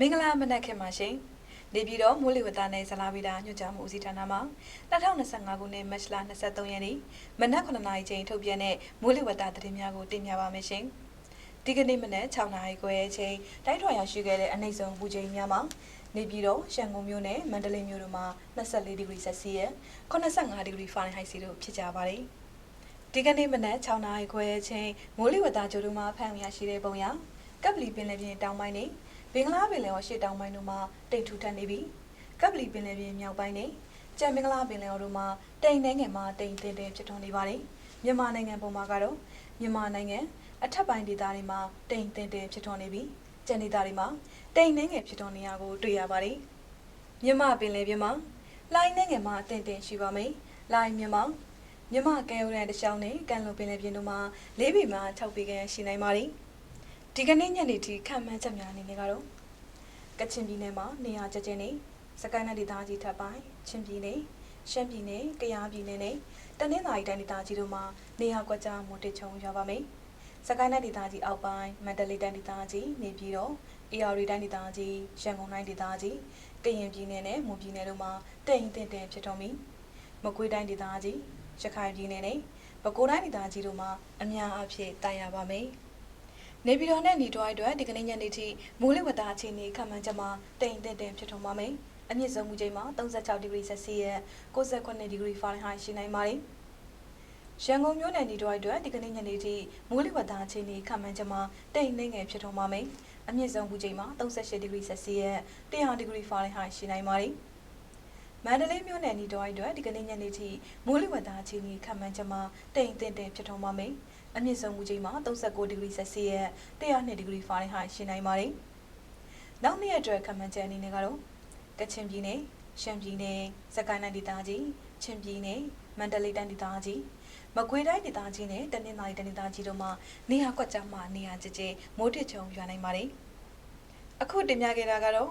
မင်္ဂလာမနက်ခင်ပါရှင်နေပြည်တော်မိုးလေဝသနဲ့ဇလာဗီတာညွှန်ကြားမှုဦးစီးဌာနမှ2025ခုနှစ်မတ်လ23ရက်နေ့မနက်9:00နာရီချိန်ထုတ်ပြန်တဲ့မိုးလေဝသသတင်းများကိုတင်ပြပါမယ်ရှင်ဒီကနေ့မနက်6:00နာရီခွဲအချိန်တိုက်ထွာရရှိခဲ့တဲ့အနှိမ့်ဆုံးပူချိန်များမှာနေပြည်တော်ရန်ကုန်မြို့နဲ့မန္တလေးမြို့တို့မှာ24ဒီဂရီဆက်စီယပ်85ဒီဂရီဖာရင်ဟိုက်စီတို့ဖြစ်ကြပါတယ်ဒီကနေ့မနက်6:00နာရီခွဲအချိန်မိုးလေဝသကြိုးတို့မှာဖန်ရရှိတဲ့ပုံရကပ်ပလီပင်လယ်ပြင်တောင်ပိုင်းနဲ့ ဘင်္ဂလားပင်လယ်ော်ရှေ့တောင်ပိုင်းတို့မှာတိတ်ထူထပ်နေပြီးကပ်ပလီပင်လယ်ပြင်မြောက်ပိုင်းနဲ့ကြံမင်္ဂလာပင်လယ်ော်တို့မှာတိမ်နှဲငယ်မှာတိမ်တင်တင်ဖြစ်ထွန်းနေပါတယ်မြန်မာနိုင်ငံပုံမှာကတော့မြန်မာနိုင်ငံအထက်ပိုင်းဒေသတွေမှာတိမ်တင်တင်ဖြစ်ထွန်းနေပြီးကြံဒေသတွေမှာတိမ်နှဲငယ်ဖြစ်ထွန်းနေရကိုတွေ့ရပါတယ်မြန်မာပင်လယ်ပြင်မှာလိုင်းနှဲငယ်မှာတင်တင်ရှိပါမယ်လိုင်းမြန်မာမြန်မာကဲရိုရန်တစ်ချောင်းနဲ့ကန်လုံပင်လယ်ပြင်တို့မှာလေးပေမှာ6ပေခန့်ရှိနိုင်ပါတယ် ဒီကနေ့ညနေထိခံမှန်းချက်များအနေနဲ့ကတော့ကချင်ပြည်နယ်မှာနေရာကျကျနေစကိုင်းနယ်ဒေသကြီးထပ်ပိုင်းချင်းပြည်နယ်ရှမ်းပြည်နယ်ကယားပြည်နယ်နဲ့တနင်္သာရီတိုင်းဒေသကြီးတို့မှာနေရာကွက်ကြားမွန်တစ်ချုံရွာပါမယ်စကိုင်းနယ်ဒေသကြီးအောက်ပိုင်းမန္တလေးတိုင်းဒေသကြီးနေပြည်တော်အေရီတိုင်းဒေသကြီးရန်ကုန်တိုင်းဒေသကြီးကရင်ပြည်နယ်နဲ့မွန်ပြည်နယ်တို့မှာတိမ်တင်တင်ဖြစ်တော်မူမကွေးတိုင်းဒေသကြီးရခိုင်ပြည်နယ်နဲ့ပဲခူးတိုင်းဒေသကြီးတို့မှာအများအပြားတိုင်ရပါမယ် နေပြည်တော်နဲ့ညီတော်အတွက်ဒီကနေ့ညနေထိမိုးလေဝသအခြေအနေခန့်မှန်းချက်မှာတိမ်တင်တင်ဖြစ်ထွန်းပါမယ်။အမြင့်ဆုံးမူချိန်မှာ36ဒီဂရီဆက်စီရဲ့69ဒီဂရီဖာရင်ဟိုက်ရှိနိုင်ပါတယ်။ရန်ကုန်မြို့နယ်ညီတော်အတွက်ဒီကနေ့ညနေထိမိုးလေဝသအခြေအနေခန့်မှန်းချက်မှာတိမ်နှင်းငယ်ဖြစ်ထွန်းပါမယ်။အမြင့်ဆုံးမူချိန်မှာ38ဒီဂရီဆက်စီရဲ့100ဒီဂရီဖာရင်ဟိုက်ရှိနိုင်ပါတယ်။ မန္တလေးမြို့နယ်နီတော်အတွက်ဒီကနေ့ညနေထိမိုးလေဝသအခြေအနေခန့်မှန်းချက်မှာတိမ်တင်တင်ဖြစ်ထွန်းပါမယ်။အမြင့်ဆုံးမူချိန်မှာ39ဒီဂရီဆက်စီရဲ့102ဒီဂရီဖာရင်ဟိုက်ရှိနိုင်ပါတယ်။နောက်နေ့အတွက်ခန့်မှန်းချက်အနေနဲ့ကတော့ကချင်ပြည်နယ်၊ရှမ်းပြည်နယ်၊စကိုင်းတိုင်းဒေသကြီး၊ချင်းပြည်နယ်၊မန္တလေးတိုင်းဒေသကြီးမကွေးတိုင်းဒေသကြီးနဲ့တနင်္သာရီတိုင်းဒေသကြီးတို့မှာနေရာကွက်ကြားမှာနေရာကျကျမိုးတစ်ချုံရွာနိုင်ပါတယ်။အခုတင်ပြခဲ့တာကတော့